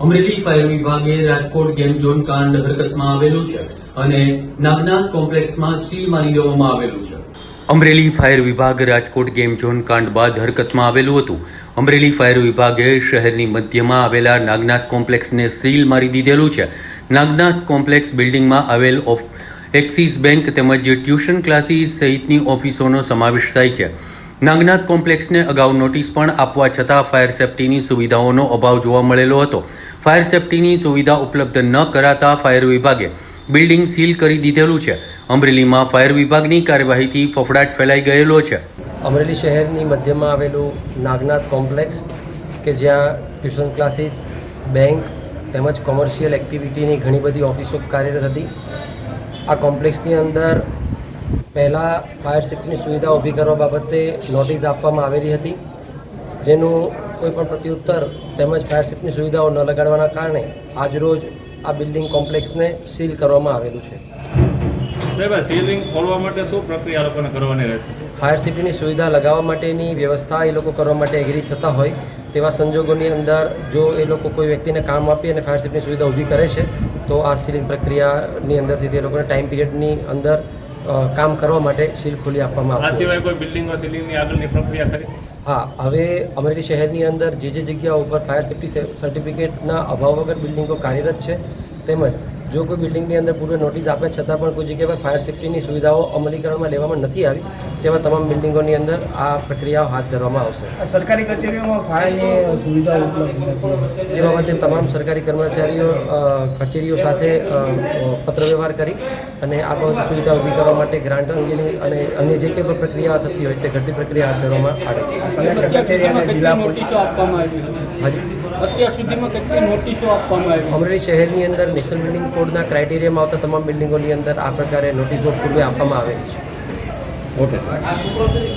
Amreli fire વિભાગે Rajkot game zone કાંડ હરકતમાં આવેલું છે અને નાગનાથ કોમ્પ્લેક્સમાં સીલ મારી દેવામાં આવેલું છે. અમરેલી ફાયર વિભાગ રાજકોટ ગેમ ઝોન કાંડ બાદ હરકતમાં આવેલું હતું. અમરેલી ફાયર વિભાગે શહેરની મધ્યમાં આવેલા નાગનાથ કોમ્પ્લેક્સને સીલ મારી દીધેલું છે. નાગનાથ કોમ્પ્લેક્સ બિલ્ડિંગમાં આવેલ ઓફ એક્સિસ બેંક તેમજ ટ્યુશન ક્લાસીસ સહિતની ઓફિસોનો સમાવેશ થાય છે. નાગનાથ કોમ્પ્લેક્સને અગાઉ નોટિસ પણ આપવા છતાં ફાયર સેફટીની સુવિધાઓનો અભાવ જોવા મળેલો હતો. ફાયર સેફટીની સુવિધા ઉપલબ્ધ ન કરાતા ફાયર વિભાગે બિલ્ડિંગ સીલ કરી દીધેલું છે. અમરેલીમાં ફાયર વિભાગની કાર્યવાહીથી ફફડાટ ફેલાઈ ગયેલો છે. અમરેલી શહેરની મધ્યમાં આવેલું નાગનાથ કોમ્પ્લેક્સ, કે જ્યાં ટ્યુશન ક્લાસીસ, બેંક તેમજ કોમર્શિયલ એક્ટિવિટીની ઘણી બધી ઓફિસો કાર્યરત હતી. આ કોમ્પ્લેક્સની અંદર પહેલાં ફાયર સેફ્ટીની સુવિધા ઊભી કરવા બાબતે નોટિસ આપવામાં આવેલી હતી. જેનું કોઈપણ પ્રત્યુત્તર તેમજ ફાયર સેફ્ટીની સુવિધાઓ ન લગાડવાના કારણે આજરોજ આ બિલ્ડિંગ કોમ્પ્લેક્સને સીલ કરવામાં આવેલું છે. સીલિંગ ખોલવા માટે શું પ્રક્રિયા લોકોને કરવાની રહેશે? ફાયર સેફ્ટીની સુવિધા લગાવવા માટેની વ્યવસ્થા એ લોકો કરવા માટે એગ્રી થતા હોય તેવા સંજોગોની અંદર જો એ લોકો કોઈ વ્યક્તિને કામ આપી અને ફાયર સેફ્ટીની સુવિધા ઊભી કરે છે તો આ સીલિંગ પ્રક્રિયાની અંદરથી તે લોકોને ટાઈમ પિરિયડની અંદર કામ કરવા માટે સીલ ખોલી આપવામાં આ સિવાય કોઈ બિલ્ડિંગો સીલિંગની આગળની પ્રક્રિયા કરી હા હવે અમરેલી શહેરની અંદર જે જે જગ્યાઓ ઉપર ફાયર સેફ્ટી સર્ટિફિકેટના અભાવ વગર બિલ્ડિંગો કાર્યરત છે તેમજ જો કોઈ બિલ્ડિંગની અંદર પૂર્વે નોટિસ આપે છતાં પણ કોઈ જગ્યા પર ફાયર સેફ્ટીની સુવિધાઓ અમલીકરણમાં લેવામાં નથી આવી તેવા તમામ બિલ્ડિંગોની અંદર આ પ્રક્રિયાઓ હાથ ધરવામાં આવશે. આ સરકારી કચેરીઓમાં ફાયરની સુવિધા ઉપલબ્ધ તે બાબતે તમામ સરકારી કર્મચારીઓ કચેરીઓ સાથે અ, અ, પત્ર વ્યવહાર કરી અને આ બાબતે સુવિધા ઊભી કરવા માટે ગ્રાન્ટ અંગેની અને અન્ય જે કંઈ પણ પ્રક્રિયા થતી હોય તે ઘટતી પ્રક્રિયા હાથ ધરવામાં આવે અને જિલ્લા પોલીસ નોટિસો આપવામાં આવી હાજી. અત્યાર સુધીમાં કેટલી નોટિસો આપવામાં આવી અમરેલી શહેરની અંદર નેશનલ બિલ્ડિંગ કોડના ક્રાઇટેરિયામાં આવતા તમામ બિલ્ડિંગોની અંદર આ પ્રકારે નોટિસ બોર્ડ પૂર્વે આપવામાં આવેલી છે. okay